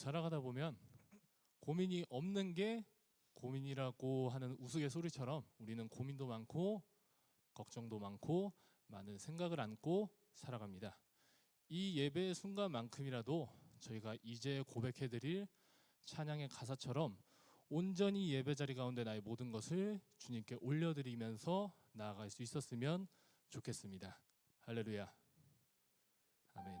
살아가다 보면 고민이 없는 게 고민이라고 하는 우스갯소리처럼 우리는 고민도 많고 걱정도 많고 많은 생각을 안고 살아갑니다. 이 예배의 순간만큼이라도 저희가 이제 고백해드릴 찬양의 가사처럼 온전히 예배 자리 가운데 나의 모든 것을 주님께 올려드리면서 나아갈 수 있었으면 좋겠습니다. 할렐루야. 아멘.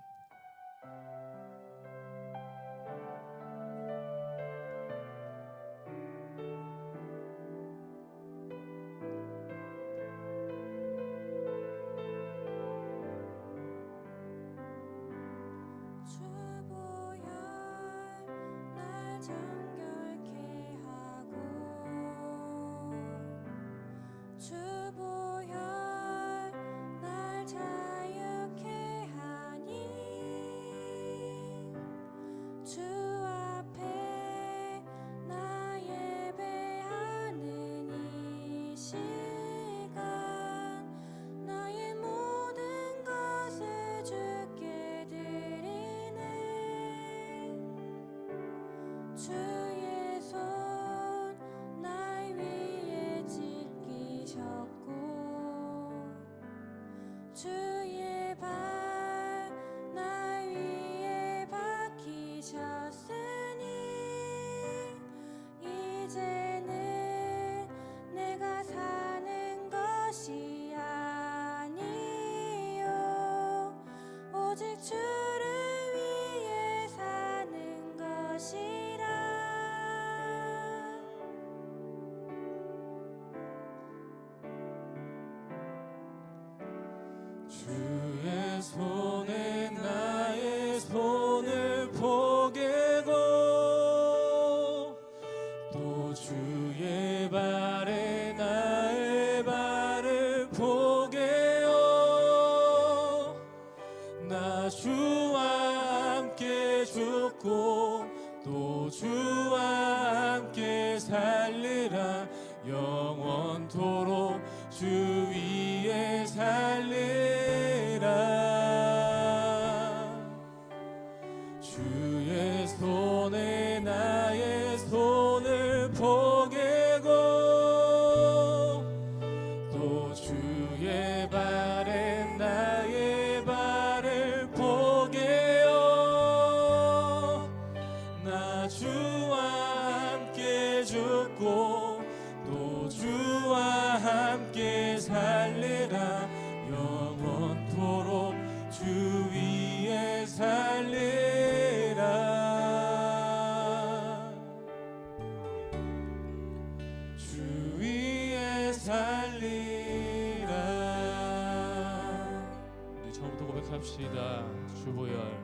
주를 위해 사는 것이라. 주의 손 죽고 또 주와 함께 살리라. 영원토록 주 위에 살리라. 주 위에 살리라. 우리 처음부터 고백합시다. 주보열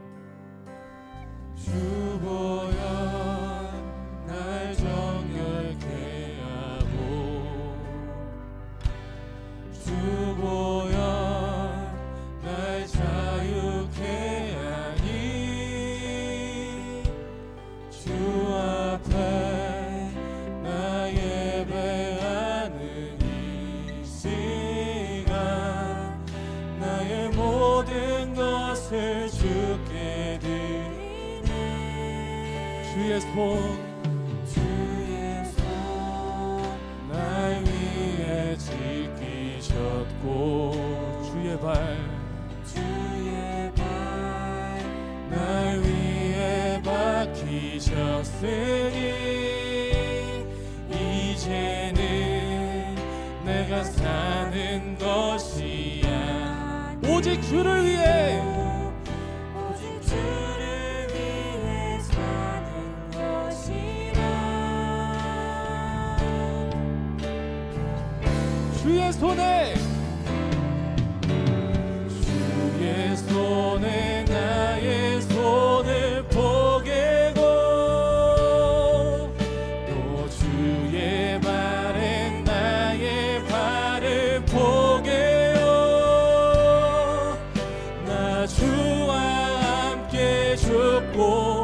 주의 손 주의 손 날 위에 지키셨고 주의 발 주의 발날 위에 박히셨으니 이제는 내가 사는 것이 야 오직 주를 위해 주와 함께 죽고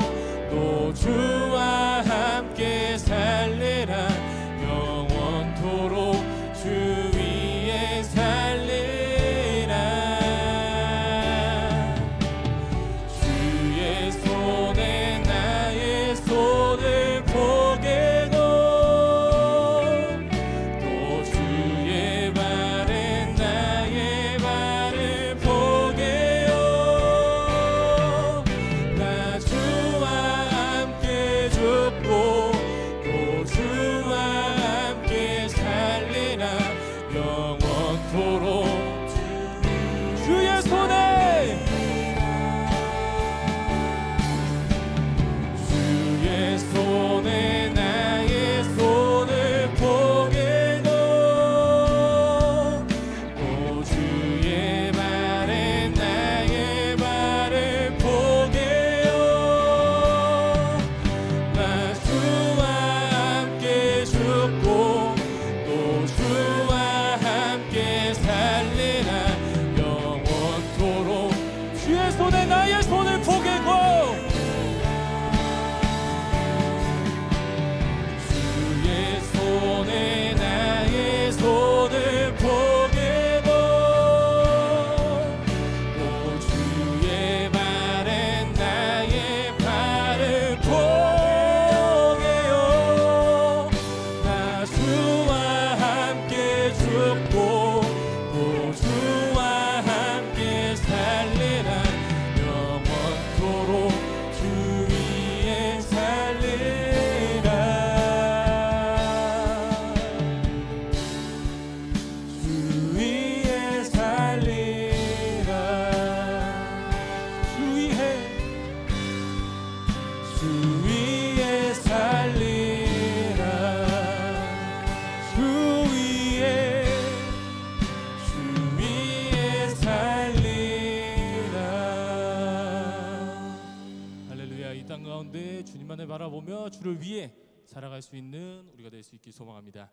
주를 위해 살아갈 수 있는 우리가 될 수 있길 소망합니다.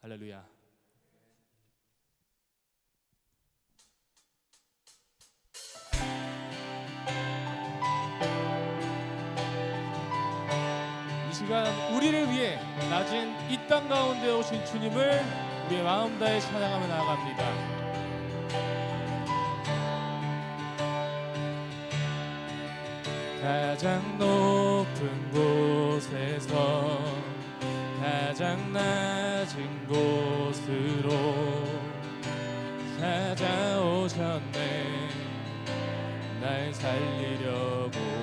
할렐루야. 이 시간 우리를 위해 낮은 이 땅 가운데 오신 주님을 우리의 마음 다해 찬양하며 나아갑니다. 가장 높. 높은 곳에서 가장 낮은 곳으로 찾아오셨네. 날 살리려고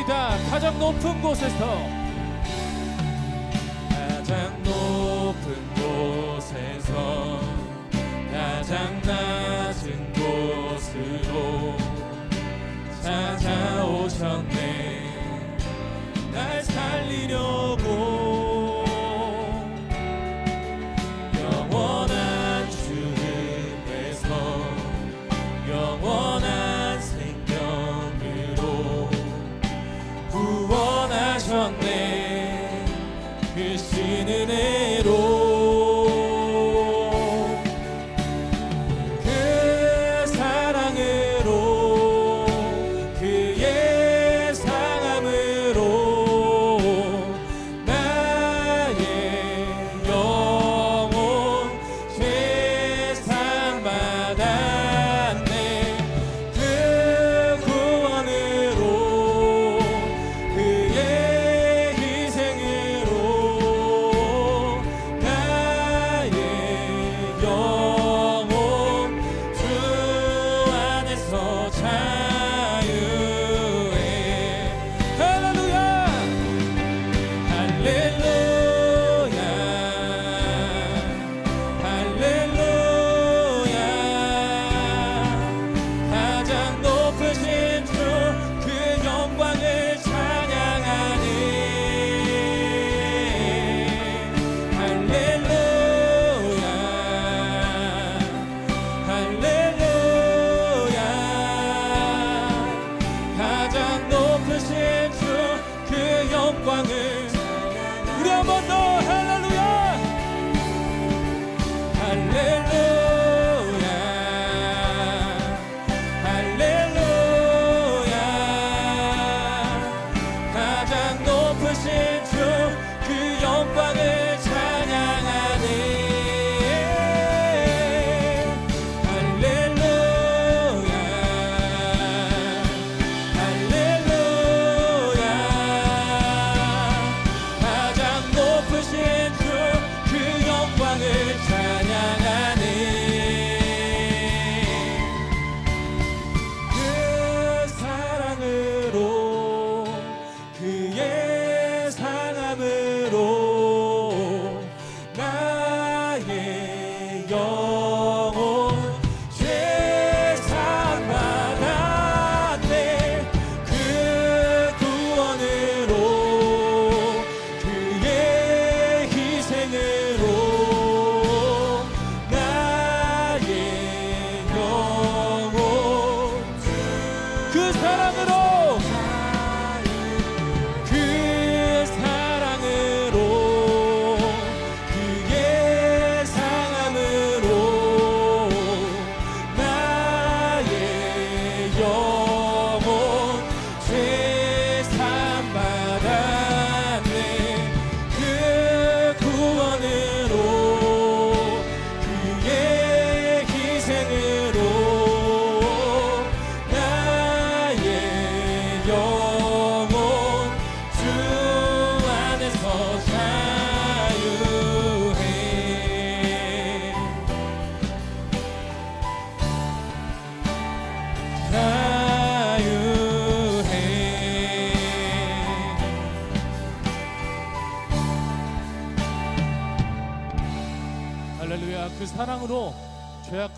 바랍니다. 가장 높은 곳에서 in it.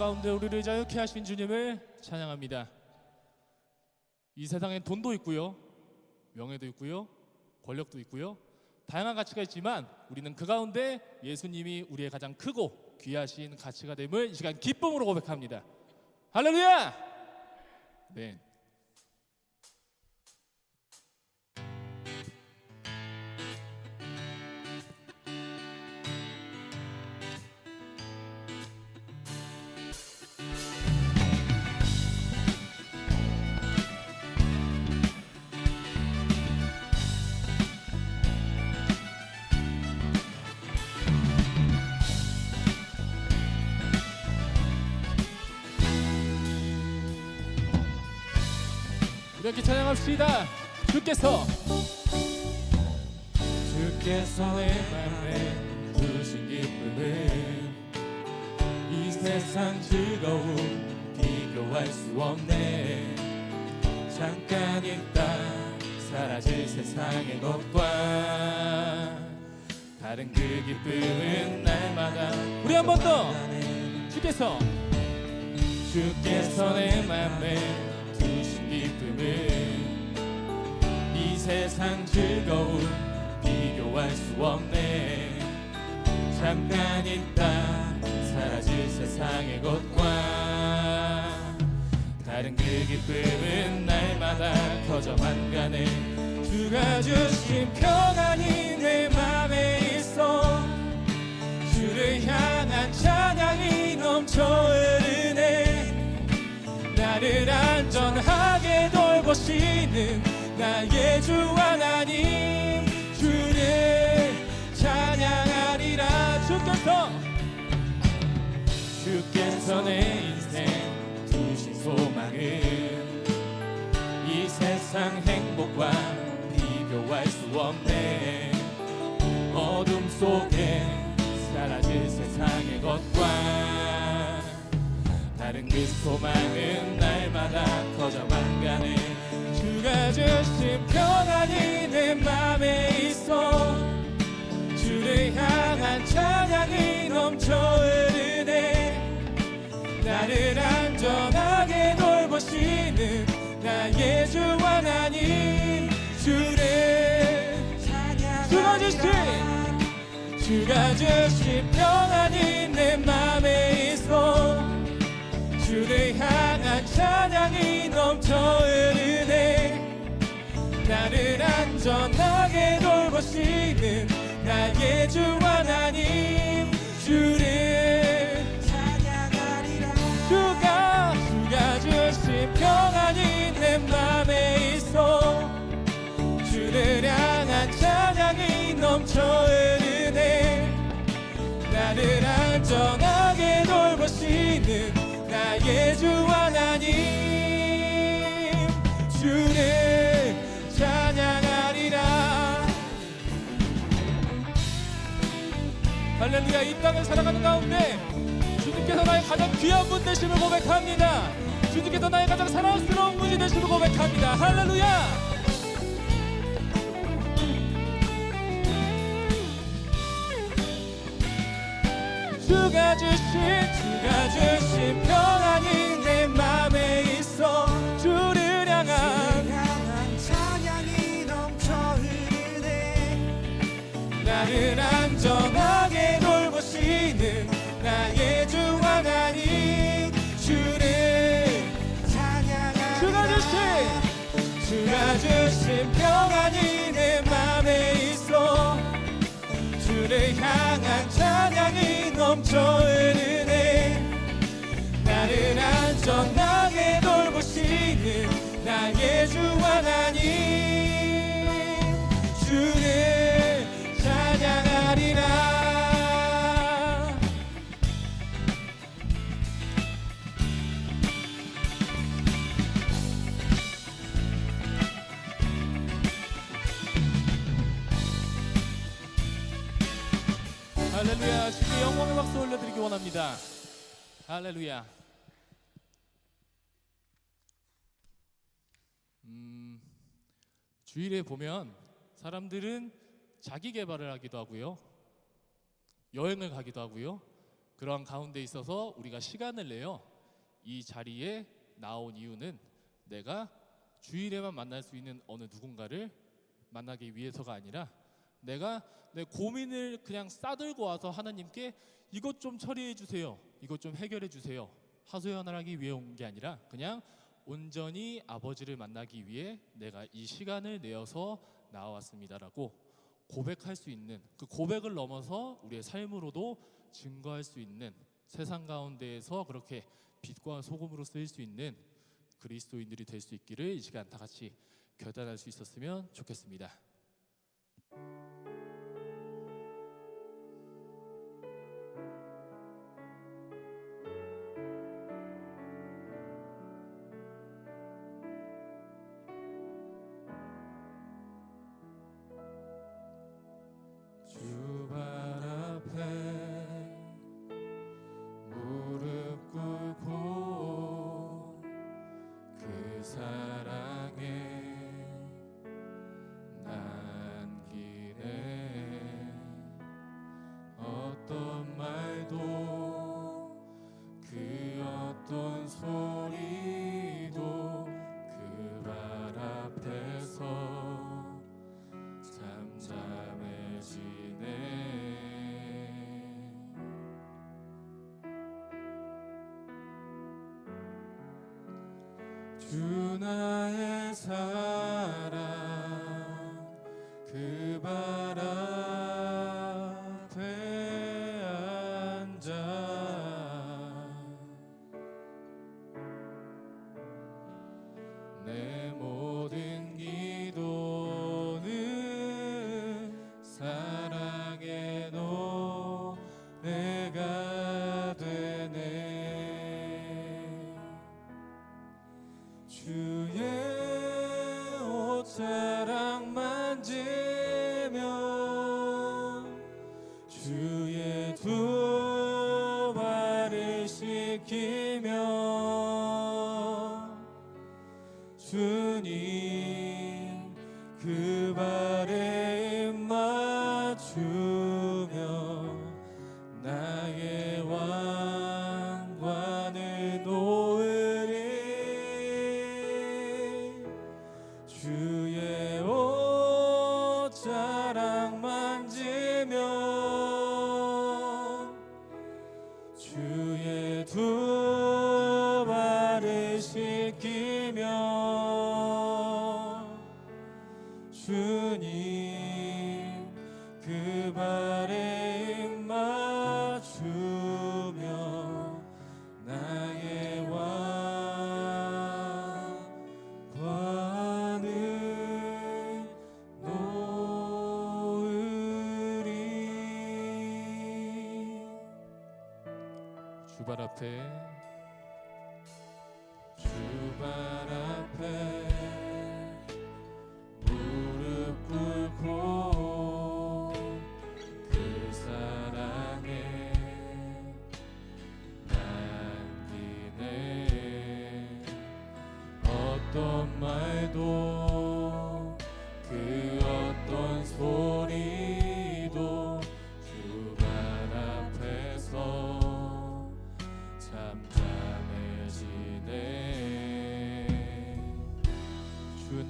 가운데 우리를 자유케 하신 주님을 찬양합니다. 이 세상에 돈도 있고요. 명예도 있고요. 권력도 있고요. 다양한 가치가 있지만 우리는 그 가운데 예수님이 우리의 가장 크고 귀하신 가치가 됨을 이 시간 기쁨으로 고백합니다. 할렐루야! 네. 이렇게 찬양합시다. 주께서. 주께서 내 맘에 두신 기쁨을 이 세상 즐거움 비교할 수 없네. 잠깐 있다 사라질 세상의 것과 다른 그 기쁨은 날마다 우리 한 번 더. 주께서. 주께서 내 맘에 기쁨을 이 세상 즐거움 비교할 수 없네. 잠깐 있다 사라질 세상의 것과 다른 그 기쁨은 날마다 커져만 가네. 주가 주신 평안이 내 맘에 있어. 주를 향한 찬양이 넘쳐 흐르네. 나를 안전하게 돌보시는 나의 주 하나님. 주를 찬양하리라. 주께서 주께서 내 인생 두신 소망은 이 세상 행복과 비교할 수 없네. 어둠 속에 사라질 세상의 것과 다른 그 소망은 날마다 커져 평안이 내 맘에 있어 주를 향한 찬양이 넘쳐 흐르네. 나를 안전하게 돌보시는 나의 주 하나님 주를 주가 주신 주가 주신 평안이 내 맘에 있어 주를 향한 찬양이 넘쳐 흐르네 나를 안전하게 돌보시는 나의 주 하나님 주를 찬양하리라. 주가 주가 주신 평안이 내 맘에 있어. 주를 향한 찬양이 넘쳐 흐 할렐루야 이 땅을 살아가는 가운데 주님께서 나의 가장 귀한 분 되심을 고백합니다. 주님께서 나의 가장 사랑스러운 분이 되심을 고백합니다. 할렐루야! 주가 주신 주가 주신 평안이 내 맘에 있어 주를 향한 향한 찬양이 넘쳐 흐르네. 나를 안전하 주신 평안이 내 맘에 있어. 주를 향한 찬양이 넘쳐 흐르 원합니다. 할렐루야. 음, 주일에 보면 사람들은 자기 개발을 하기도 하고요. 여행을 가기도 하고요. 그러한 가운데 있어서 우리가 시간을 내어 이 자리에 나온 이유는 내가 주일에만 만날 수 있는 어느 누군가를 만나기 위해서가 아니라 내가 내 고민을 그냥 싸들고 와서 하나님께 이것 좀 처리해 주세요. 이것 좀 해결해 주세요. 하소연하기 위해 온 게 아니라 그냥 온전히 아버지를 만나기 위해 내가 이 시간을 내어서 나왔습니다라고 고백할 수 있는 그 고백을 넘어서 우리의 삶으로도 증거할 수 있는 세상 가운데에서 그렇게 빛과 소금으로 쓰일 수 있는 그리스도인들이 될 수 있기를 이 시간 다 같이 결단할 수 있었으면 좋겠습니다. 주발 앞에 주발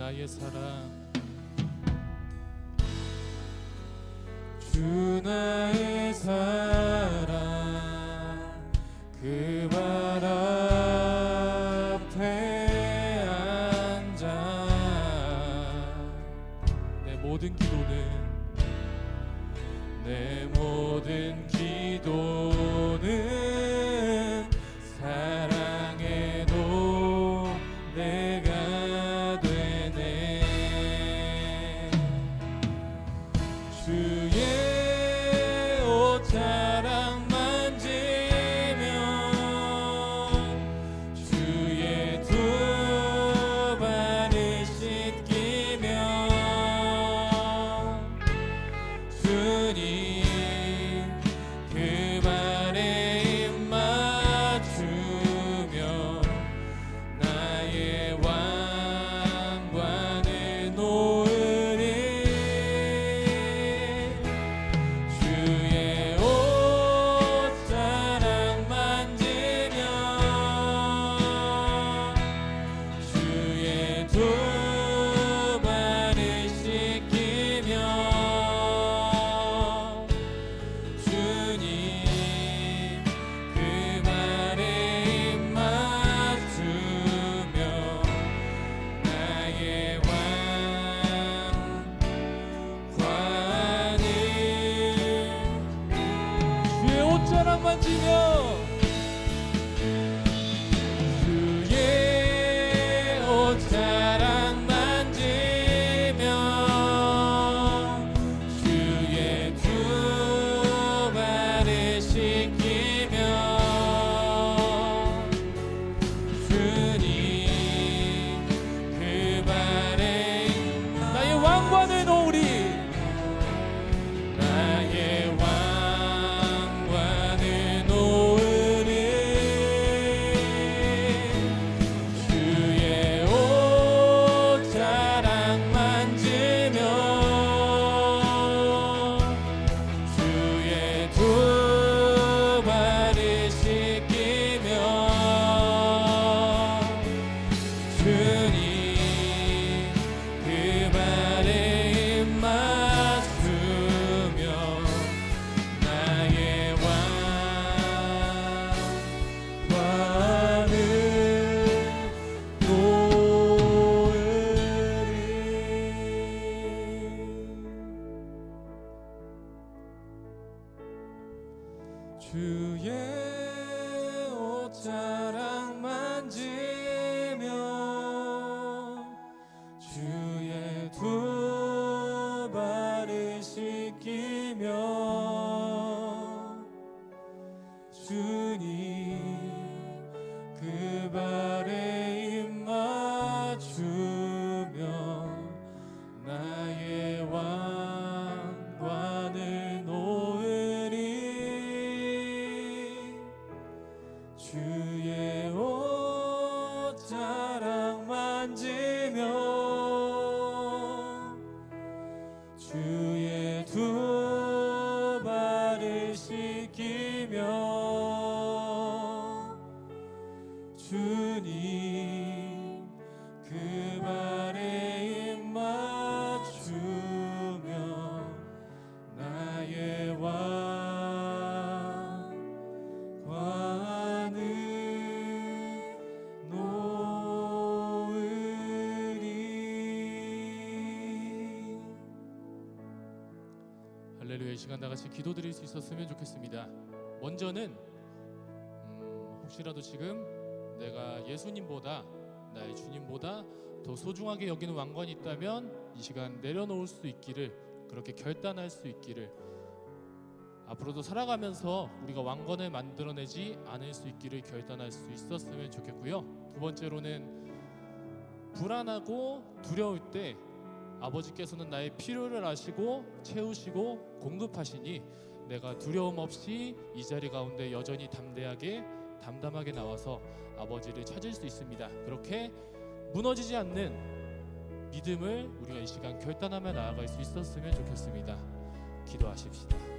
나의 사랑. 주 나의 사랑 주의 옷자락 시간 다 같이 기도드릴 수 있었으면 좋겠습니다. 먼저는 음, 혹시라도 지금 내가 예수님보다 나의 주님보다 더 소중하게 여기는 왕관이 있다면 이 시간 내려놓을 수 있기를 그렇게 결단할 수 있기를 앞으로도 살아가면서 우리가 왕관을 만들어내지 않을 수 있기를 결단할 수 있었으면 좋겠고요. 두 번째로는 불안하고 두려울 때 아버지께서는 나의 필요를 아시고 채우시고 공급하시니 내가 두려움 없이 이 자리 가운데 여전히 담대하게 담담하게 나와서 아버지를 찾을 수 있습니다. 그렇게 무너지지 않는 믿음을 우리가 이 시간 결단하며 나아갈 수 있었으면 좋겠습니다. 기도하십시다.